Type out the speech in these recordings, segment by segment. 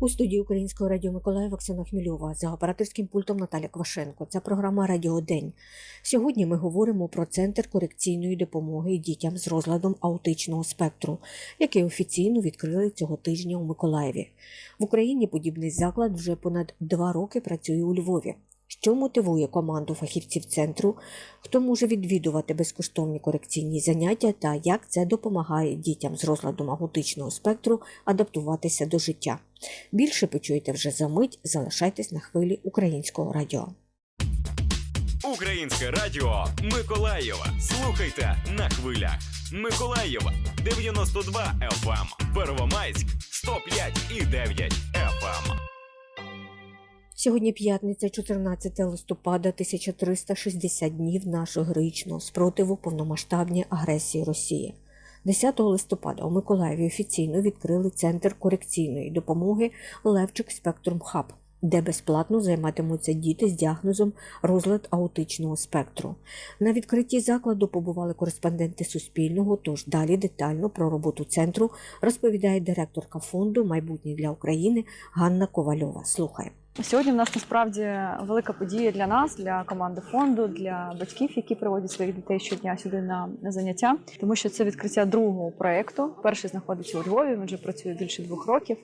У студії Українського радіо Миколаїв Оксана Хмільова за операторським пультом Наталя Квашенко. Це програма Радіо День. Сьогодні ми говоримо про центр корекційної допомоги дітям з розладом аутичного спектру, який офіційно відкрили цього тижня у Миколаєві. В Україні подібний заклад вже понад два роки працює у Львові. Що мотивує команду фахівців центру, хто може відвідувати безкоштовні корекційні заняття та як це допомагає дітям з розладом аутичного спектру адаптуватися до життя. Більше почуєте вже за мить. Залишайтесь на хвилі українського радіо. Українське радіо Миколаєва. Слухайте на хвилях. Миколаєва 92 FM. Первомайськ 105 і 9 FM. Сьогодні п'ятниця, 14 листопада, 1360 днів нашого героїчного спротиву повномасштабній агресії Росії. 10 листопада у Миколаєві офіційно відкрили центр корекційної допомоги Левчик Спектрум Хаб, де безплатно займатимуться діти з діагнозом розлад аутичного спектру. На відкритті закладу побували кореспонденти Суспільного. Тож далі детально про роботу центру розповідає директорка фонду Майбутнє для України Ганна Ковальова. Слухаємо. Сьогодні в нас насправді велика подія для нас, для команди фонду, для батьків, які приводять своїх дітей щодня сюди на заняття, тому що це відкриття другого проєкту. Перший знаходиться у Львові. Він вже працює більше двох років.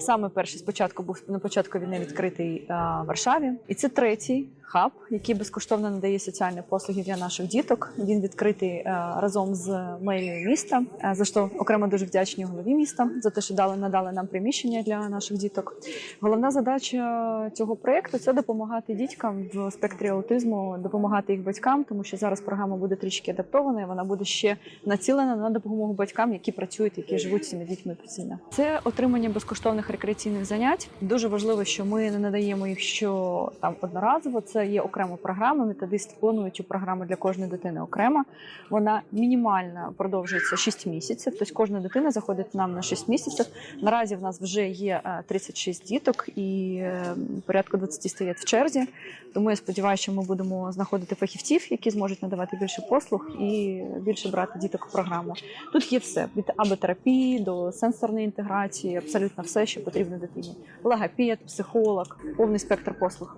Саме перший спочатку був на початку війни відкритий а, в Варшаві, і це третій хаб, який безкоштовно надає соціальні послуги для наших діток. Він відкритий а, разом з мерією міста. а, За що окремо дуже вдячні голові міста за те, що дали надали нам приміщення для наших діток. Головна задача цього проєкту це допомагати діткам в спектрі аутизму, допомагати їх батькам, тому що зараз програма буде трішки адаптована. і Вона буде ще націлена на допомогу батькам, які працюють, які живуть з цими дітьми постійно. Це отримання безкоштовних рекреаційних занять. Дуже важливо, що ми не надаємо їх що там одноразово. Це є окрема програма. Методист планує цю програму для кожної дитини окремо. Вона мінімально продовжується 6 місяців. Тобто кожна дитина заходить нам на 6 місяців. Наразі в нас вже є е, 36 діток і порядку 20 стоять в черзі. Тому я сподіваюся, що ми будемо знаходити фахівців, які зможуть надавати більше послуг і більше брати діток в програму. Тут є все від аботерапії до сенсорної інтеграції, абсолютно все, що потрібно дитині. Логопед, психолог, повний спектр послуг.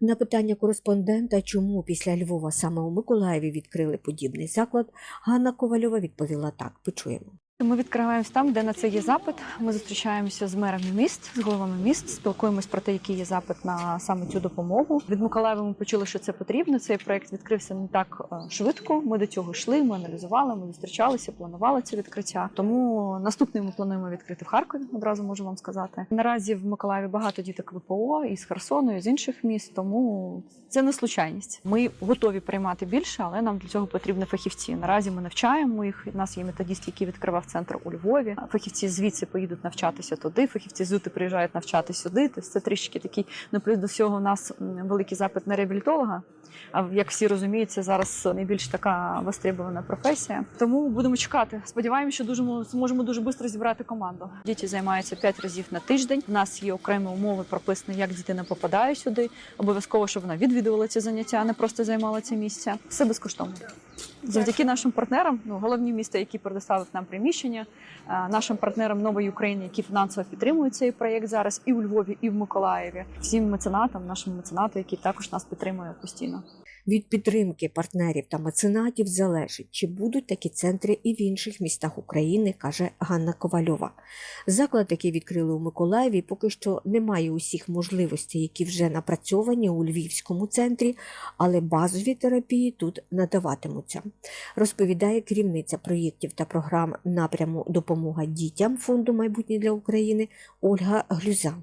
На питання кореспондента, чому після Львова саме у Миколаєві відкрили подібний заклад, Ганна Ковальова відповіла так: почуємо. Ми відкриваємось там, де на це є запит. Ми зустрічаємося з мерами міст, з головами міст, спілкуємось про те, який є запит на саме цю допомогу. Від Миколаєва ми почули, що це потрібно. Цей проект відкрився не так е, швидко. Ми до цього йшли, ми аналізували, ми зустрічалися, планували це відкриття. Тому наступний ми плануємо відкрити в Харкові. Одразу можу вам сказати. Наразі в Миколаєві багато діток ВПО із Херсону, і з інших міст. Тому це не случайність. Ми готові приймати більше, але нам для цього потрібні фахівці. Наразі ми навчаємо їх. У нас є методіст, який відкривав центр у Львові. Фахівці звідси поїдуть навчатися туди. Фахівці звідти приїжджають навчати сюди. Тобто це трішки такий. Ну плюс до всього у нас великий запит на реабілітолога. А як всі розуміють, це зараз найбільш така востребована професія. Тому будемо чекати. Сподіваємося, що дуже зможемо дуже швидко зібрати команду. Діти займаються 5 разів на тиждень. У нас є окремі умови прописані, як дитина попадає сюди. Обов'язково, щоб вона відвідувала ці заняття, а не просто займала це місце. Все безкоштовно. Завдяки нашим партнерам, ну головні міста, які предоставили нам приміщення, е, нашим партнерам нової України, які фінансово підтримують цей проєкт зараз і у Львові, і в Миколаєві, всім меценатам, нашим меценату, які також нас підтримують постійно. Від підтримки партнерів та меценатів залежить, чи будуть такі центри і в інших містах України, каже Ганна Ковальова. Заклад, який відкрили у Миколаєві, поки що не має усіх можливостей, які вже напрацьовані у Львівському центрі, але базові терапії тут надаватимуться. Розповідає керівниця проєктів та програм напряму Допомога дітям фонду майбутнє для України Ольга Глюза.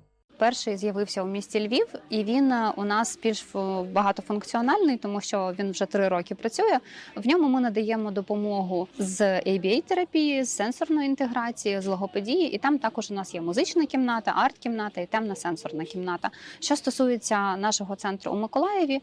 Перший з'явився у місті Львів, і він е, у нас більш багатофункціональний, тому що він вже три роки працює. В ньому ми надаємо допомогу з ABA-терапії, з сенсорної інтеграції, з логопедії, і там також у нас є музична кімната, арт-кімната і темна сенсорна кімната. Що стосується нашого центру у Миколаєві,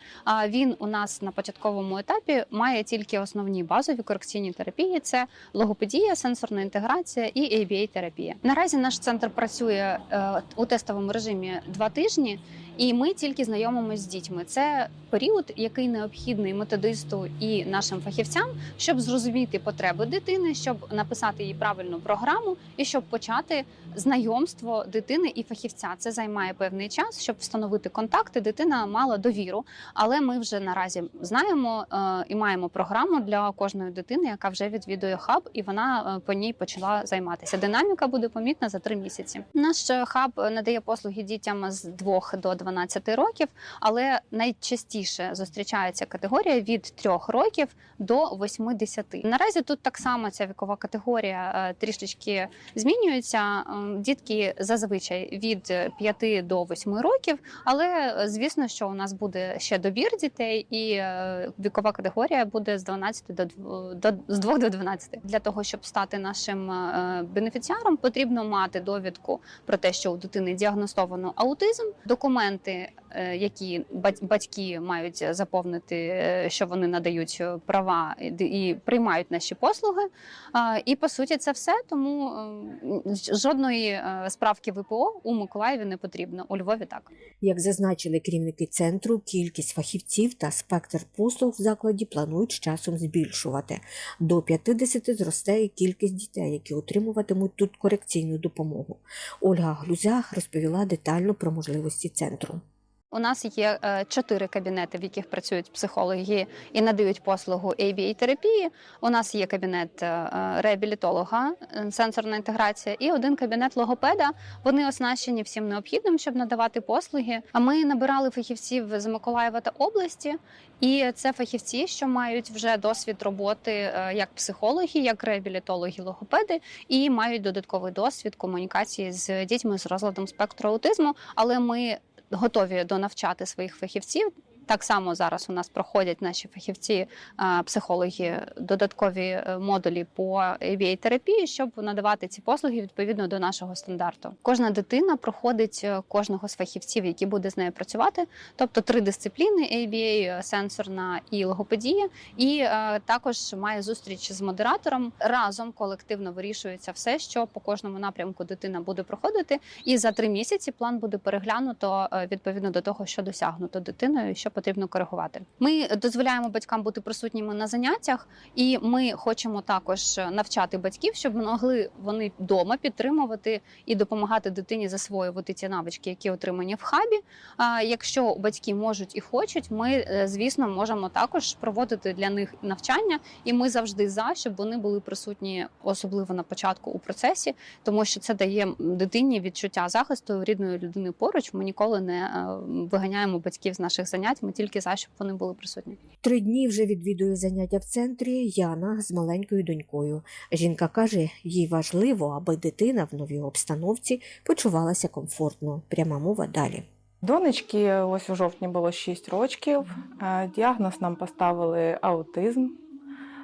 він у нас на початковому етапі має тільки основні базові корекційні терапії: це логопедія, сенсорна інтеграція і ABA-терапія. Наразі наш центр працює е, у тестовому режимі два тижні, і ми тільки знайомимося з дітьми. Це період, який необхідний методисту і нашим фахівцям, щоб зрозуміти потреби дитини, щоб написати їй правильну програму і щоб почати знайомство дитини і фахівця. Це займає певний час, щоб встановити контакти. Дитина мала довіру, але ми вже наразі знаємо е, і маємо програму для кожної дитини, яка вже відвідує хаб, і вона е, по ній почала займатися. Динаміка буде помітна за три місяці. Наш хаб надає послуги дітям з 2 до 12 років, але найчастіше зустрічається категорія від 3 років до 80. Наразі тут так само ця вікова категорія е, трішечки змінюється. Дітки зазвичай від 5 до 8 років, але е, звісно, що у нас буде ще добір дітей, і е, вікова категорія буде з 12 до, до з 2 до 12. Для того щоб стати нашим бенефіціаром, потрібно мати довідку про те, що у дитини діагностовано аутизм, документи, е, які бать- батьки мають заповнити, е, що вони надають е, права і приймають наші послуги. І по суті, це все. Тому е, жодної справки ВПО у Миколаєві не потрібно. У Львові так. Як зазначили керівники центру, кількість фахівців та спектр послуг в закладі планують з часом збільшувати. До 50 зросте і кількість дітей, які отримуватимуть тут корекційну допомогу. Ольга Глузях розповіла детально про можливості центру. У нас є е, чотири кабінети, в яких працюють психологи і надають послугу aba терапії. У нас є кабінет е, реабілітолога, е, сенсорна інтеграція, і один кабінет логопеда. Вони оснащені всім необхідним, щоб надавати послуги. А ми набирали фахівців з Миколаєва та області, і це фахівці, що мають вже досвід роботи як психологи, як реабілітологи, логопеди, і мають додатковий досвід комунікації з дітьми з розладом спектру аутизму. Але ми готові донавчати своїх фахівців. Так само зараз у нас проходять наші фахівці, е, психологи, додаткові е, модулі по aba терапії, щоб надавати ці послуги відповідно до нашого стандарту. Кожна дитина проходить е, кожного з фахівців, який буде з нею працювати, тобто три дисципліни: ABA, сенсорна і логопедія. І також має зустріч з модератором. Разом колективно вирішується все, що по кожному напрямку дитина буде проходити. І за три місяці план буде переглянуто відповідно до того, що досягнуто дитиною, що потрібно коригувати. Ми дозволяємо батькам бути присутніми на заняттях, і ми хочемо також навчати батьків, щоб могли вони вдома підтримувати і допомагати дитині засвоювати ті навички, які отримані в хабі. А якщо батьки можуть і хочуть, ми е, звісно можемо також проводити для них навчання, і ми завжди за, щоб вони були присутні, особливо на початку у процесі, тому що це дає дитині відчуття захисту рідної людини поруч. Ми ніколи не е, виганяємо батьків з наших занять. Ми тільки за, щоб вони були присутні. Три дні вже відвідує заняття в центрі Яна з маленькою донькою. Жінка каже, їй важливо, аби дитина в новій обстановці почувалася комфортно. Пряма мова далі. Донечки ось у жовтні було 6 років. Е, Діагноз нам поставили аутизм,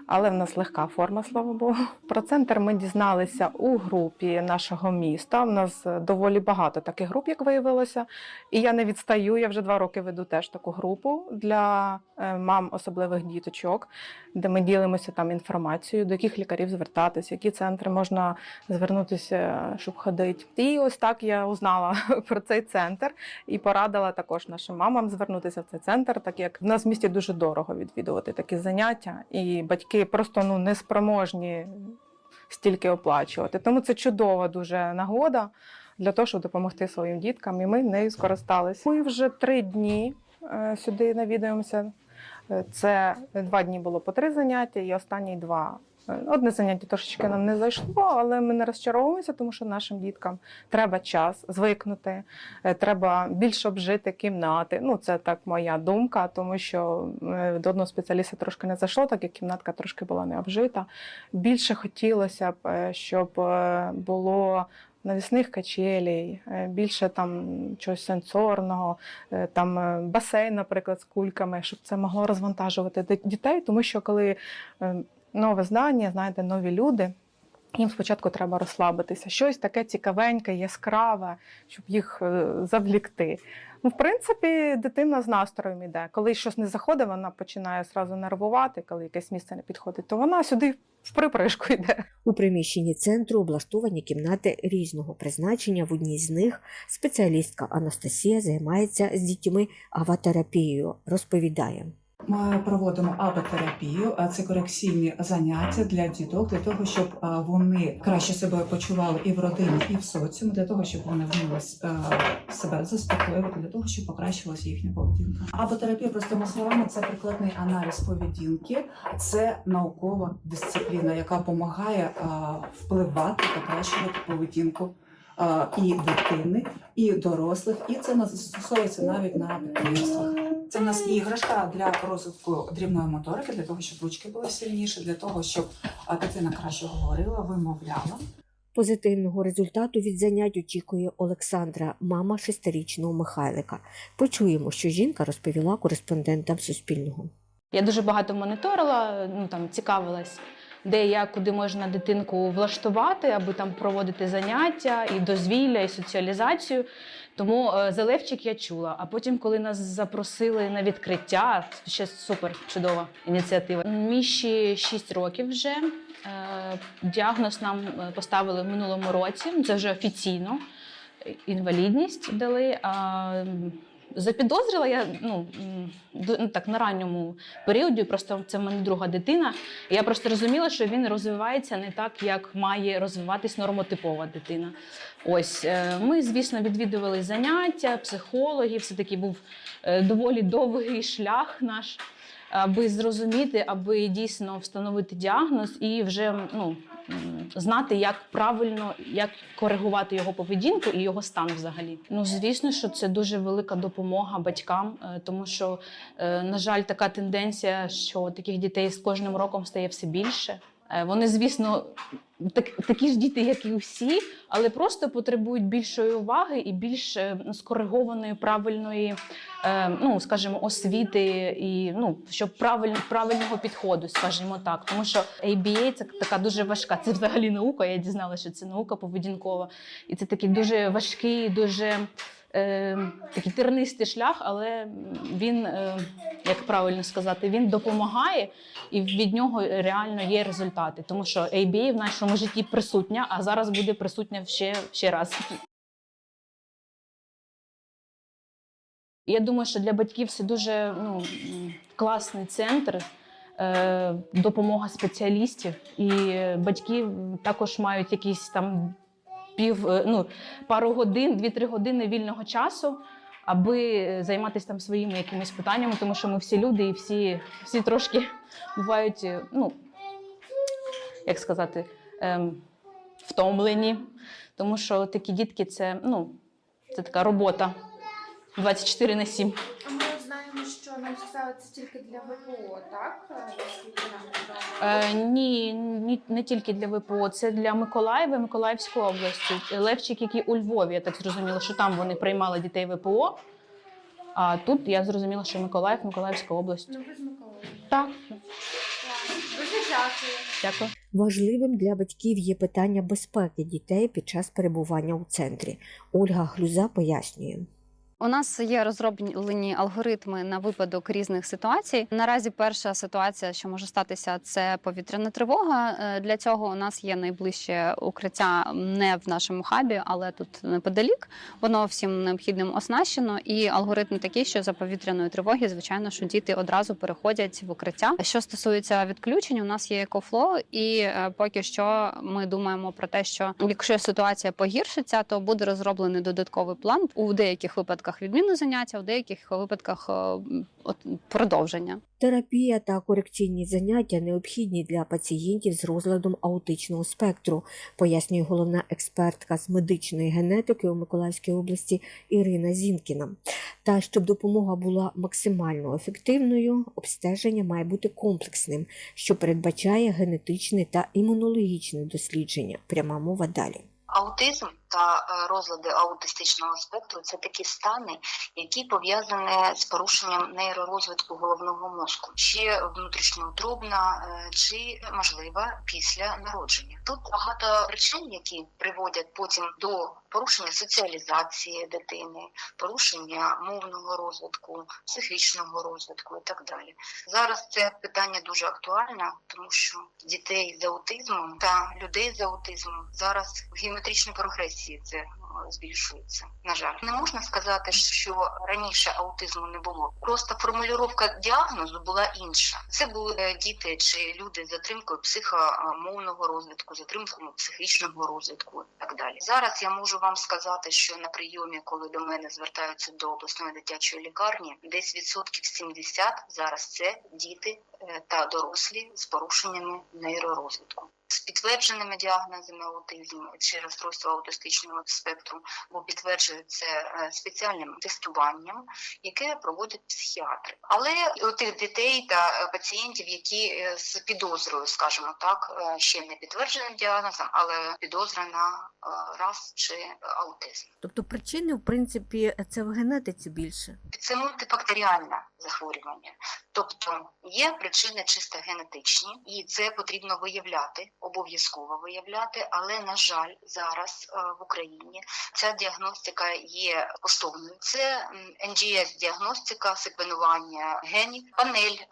але в нас легка форма, слава Богу. Про центр ми дізналися у групі нашого міста. У нас доволі багато таких груп, як виявилося. І я не відстаю. Я вже два роки веду теж таку групу для е, мам особливих діточок, де ми ділимося там інформацією, до яких лікарів звертатися, які центри можна звернутися, щоб ходити. І ось так я узнала про цей центр і порадила також нашим мамам звернутися в цей центр, так як в нас в місті дуже дорого відвідувати такі заняття, і батьки просто ну неспроможні стільки оплачувати. Тому це чудова дуже нагода для того, щоб допомогти своїм діткам, і ми нею скористалися. Ми вже три дні е, сюди навідуємося. Е, Це два дні було по три заняття, і останні два. Одне заняття трошечки нам не зайшло, але ми не розчаровуємося, тому що нашим діткам треба час звикнути, е, треба більше обжити кімнати. Ну, це так моя думка, тому що е, до одного спеціаліста трошки не зайшло, так як кімнатка трошки була не обжита. Більше хотілося б, е, щоб було навісних качелей, більше там чогось сенсорного, там басейн, наприклад, з кульками, щоб це могло розвантажувати дітей, тому що коли нове здання, знаєте, нові люди. Їм спочатку треба розслабитися, щось таке цікавеньке, яскраве, щоб їх е, завлікти. Ну, в принципі, дитина з настроєм іде. Коли щось не заходить, вона починає зразу нервувати, коли якесь місце не підходить, то вона сюди в припришку йде. У приміщенні центру облаштовані кімнати різного призначення. В одній з них спеціалістка Анастасія займається з дітьми аватерапією. Розповідає. Ми проводимо аботерапію, це корекційні заняття для діток, для того, щоб вони краще себе почували і в родині, і в соціумі, для того, щоб вони вміли е, себе заспокоювати, для того, щоб покращилася їхня поведінка. Аботерапія простими словами це прикладний аналіз поведінки, це наукова дисципліна, яка допомагає впливати, покращувати поведінку. І дитини, і дорослих, і це застосовується навіть на підприємствах. Це в нас іграшка для розвитку дрібної моторики, для того, щоб ручки були сильніші, для того, щоб дитина краще говорила, вимовляла. Позитивного результату від занять очікує Олександра, мама шестирічного Михайлика. Почуємо, що жінка розповіла кореспондентам Суспільного. Я дуже багато моніторила, ну там цікавилась, де як, куди можна дитинку влаштувати, аби там проводити заняття, і дозвілля, і соціалізацію. Тому Залевчик я чула. А потім, коли нас запросили на відкриття, ще супер чудова ініціатива. Міші 6 років вже. Е, Діагноз нам е, поставили в минулому році. Це вже офіційно. Інвалідність дали. Запідозрила я ну, так, на ранньому періоді, просто це в мене друга дитина. Я просто розуміла, що він розвивається не так, як має розвиватись нормотипова дитина. Ось е, ми, звісно, відвідували заняття, психологів. Все таки був е, доволі довгий шлях наш, аби зрозуміти, аби дійсно встановити діагноз і вже ну, знати, як правильно як коригувати його поведінку і його стан взагалі. Ну звісно, що це дуже велика допомога батькам, е, тому що, е, на жаль, така тенденція, що таких дітей з кожним роком стає все більше. Е, Вони, звісно, так, такі ж діти, як і всі, але просто потребують більшої уваги і більш е, скоригованої правильної, е, ну скажімо, освіти і ну щоб правиль, правильного підходу, скажімо так. Тому що ABA – це така дуже важка. Це взагалі наука. Я дізналася, що це наука поведінкова, і це такий дуже важкий, дуже такий тернистий шлях, але він, е, як правильно сказати, він допомагає і від нього реально є результати. Тому що ABA в нашому житті присутня, а зараз буде присутня ще, ще раз. Я думаю, що для батьків це дуже ну, класний центр, е, допомога спеціалістів, і батьки також мають якісь там пів, е, ну, пару годин, 2-3 години вільного часу, аби займатися там своїми якимись питаннями, тому що ми всі люди і всі, всі трошки бувають, е, ну, як сказати, ем, втомлені. Тому що такі дітки це, ну, це така робота 24 на 7. А ми знаємо, що нам сказали це тільки для ВПО, так? Е? Е, ні, не тільки для ВПО, це для Миколаєва, Миколаївської області. Левчик, який у Львові, я так зрозуміла, що там вони приймали дітей ВПО. А тут я зрозуміла, що Миколаїв, Миколаївська область. Ну, ви з Миколаєва. Так, Дуже дякую. дякую. Важливим для батьків є питання безпеки дітей під час перебування у центрі. Ольга Глюза пояснює. У нас є розроблені алгоритми на випадок різних ситуацій. Наразі перша ситуація, що може статися, це повітряна тривога. Е, Для цього у нас є найближче укриття не в нашому хабі, але тут неподалік. Воно всім необхідним оснащено. І алгоритм такий, що за повітряної тривоги, звичайно, що діти одразу переходять в укриття. Що стосується відключень, у нас є екофло, і е, поки що ми думаємо про те, що якщо ситуація погіршиться, то буде розроблений додатковий план у деяких випадках відміну заняття, у деяких випадках е, от, продовження. Терапія та корекційні заняття необхідні для пацієнтів з розладом аутичного спектру, пояснює головна експертка з медичної генетики у Миколаївській області Ірина Зінкіна. Та щоб допомога була максимально ефективною, обстеження має бути комплексним, що передбачає генетичне та імунологічне дослідження. Пряма мова далі. Аутизм та е, розлади аутистичного спектру це такі стани, які пов'язані з порушенням нейророзвитку головного мозку, чи внутрішньоутробна, е, чи можливо після народження. Тут багато причин, які приводять потім до порушення соціалізації дитини, порушення мовного розвитку, психічного розвитку і так далі. Зараз це питання дуже актуальне, тому що дітей з аутизмом та людей з аутизмом зараз в прогресії це е, збільшується. На жаль, не можна сказати, що раніше аутизму не було. Просто формулювання діагнозу була інша. Це були е, діти чи люди з затримкою психомовного розвитку, затримкою психічного розвитку і так далі. Зараз я можу вам сказати, що на прийомі, коли до мене звертаються до обласної дитячої лікарні, десь відсотків 70 зараз це діти е, та дорослі з порушеннями нейророзвитку. З підтвердженими діагнозами аутизму чи розстройства аутистичного спектру, бо підтверджується е, спеціальним тестуванням, яке проводять психіатри. Але у тих дітей та е, пацієнтів, які е, з підозрою, скажімо так, ще не підтвердженим діагнозом, але підозра на раз чи аутизм. Тобто причини, в принципі, це в генетиці більше. Це мультифакторіальне захворювання, тобто є причини чисто генетичні, і це потрібно виявляти, обов'язково виявляти. Але на жаль, зараз е, в Україні ця діагностика є коштовною. Це NGS діагностика, секвенування генів, панель е,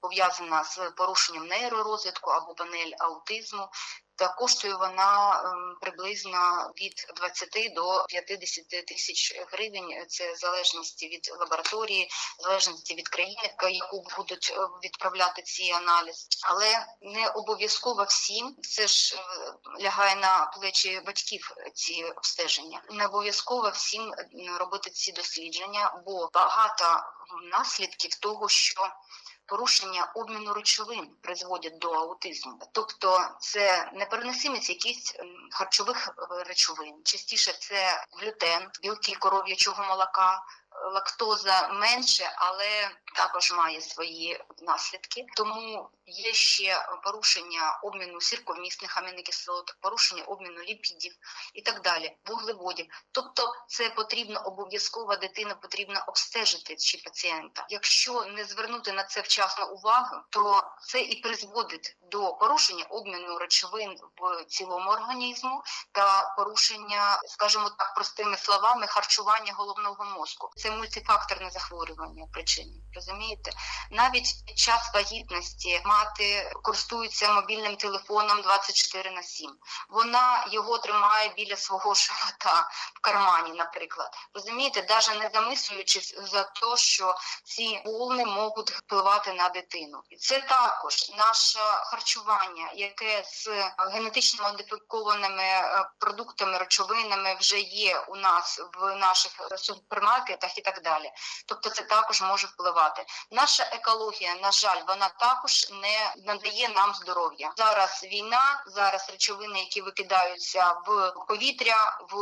пов'язана з порушенням нейророзвитку або панель аутизму. Та коштує вона ем, приблизно від 20 до 50 тисяч гривень. Це в залежності від лабораторії, в залежності від країни, яку будуть е, відправляти ці аналізи. Але не обов'язково всім. Це ж е, лягає на плечі батьків ці обстеження. Не обов'язково всім робити ці дослідження, бо багато наслідків того, що порушення обміну речовин призводять до аутизму. Тобто це непереносимість якихось ем, харчових е, речовин. Частіше це глютен, білки коров'ячого молока. Лактоза менше, але також має свої наслідки. Тому є ще порушення обміну сірковмісних амінокислот, порушення обміну ліпідів і так далі, вуглеводів. Тобто, це потрібно обов'язково дитину потрібно обстежити чи пацієнта. Якщо не звернути на це вчасно увагу, то це і призводить до порушення обміну речовин в цілому організму та порушення, скажімо так, простими словами, харчування головного мозку. Це мультифакторне захворювання причини. Розумієте, навіть під час вагітності мати користується мобільним телефоном 24 на 7. Вона його тримає біля свого живота в кармані, наприклад. Розумієте, навіть не замислюючись за те, що ці волни можуть впливати на дитину. І це також наше харчування, яке з генетично модифікованими е, продуктами, речовинами вже є у нас в наших супермаркетах так далі. Тобто це також може впливати. Наша екологія, на жаль, вона також не надає нам здоров'я. Зараз війна, зараз речовини, які викидаються в повітря, в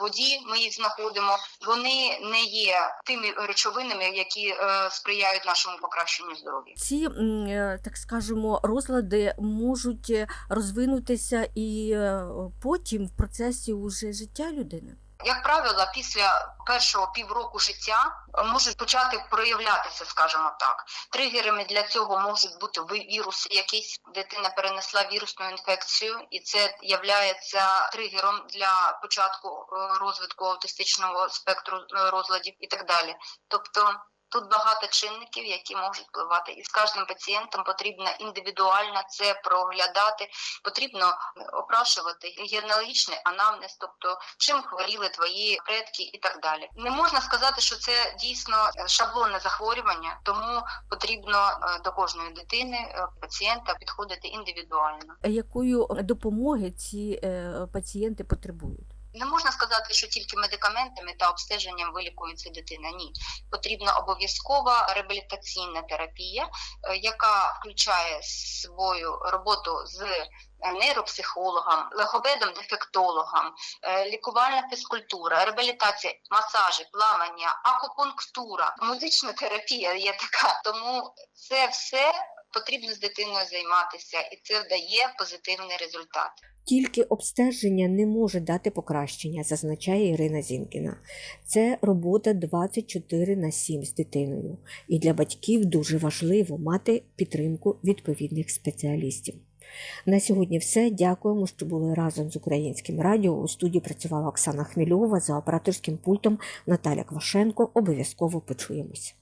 воді. Ми їх знаходимо. Вони не є тими речовинами, які е, сприяють нашому покращенню здоров'я. Ці, е, так скажемо, розлади можуть е, розвинутися і е, потім в процесі уже життя людини. Як правило, після першого півроку життя е, можуть почати проявлятися, скажімо так. Тригерами для цього можуть бути віруси якісь. Дитина перенесла вірусну інфекцію, і це являється тригером для початку е, розвитку аутистичного спектру е, розладів і так далі. Тобто. Тут багато чинників, які можуть впливати, і з кожним пацієнтом потрібно індивідуально це проглядати. Потрібно опрашувати генеалогічний анамнез, тобто чим хворіли твої предки і так далі. Не можна сказати, що це дійсно шаблонне захворювання, тому потрібно е, до кожної дитини е, пацієнта підходити індивідуально. Якою допомоги ці е, пацієнти потребують? Не можна сказати, що тільки медикаментами та обстеженням вилікується дитина. Ні, потрібна обов'язкова реабілітаційна терапія, е, яка включає свою роботу з е, нейропсихологом, логопедом, дефектологом, е, лікувальна фізкультура, реабілітація, масажі, плавання, акупунктура, музична терапія є така. Тому це все потрібно з дитиною займатися, і це дає позитивний результат. Тільки обстеження не може дати покращення, зазначає Ірина Зінкіна. Це робота 24 на 7 з дитиною, і для батьків дуже важливо мати підтримку відповідних спеціалістів. На сьогодні все. Дякуємо, що були разом з українським радіо. У студії працювала Оксана Хмільова за операторським пультом Наталя Квашенко. Обов'язково почуємось.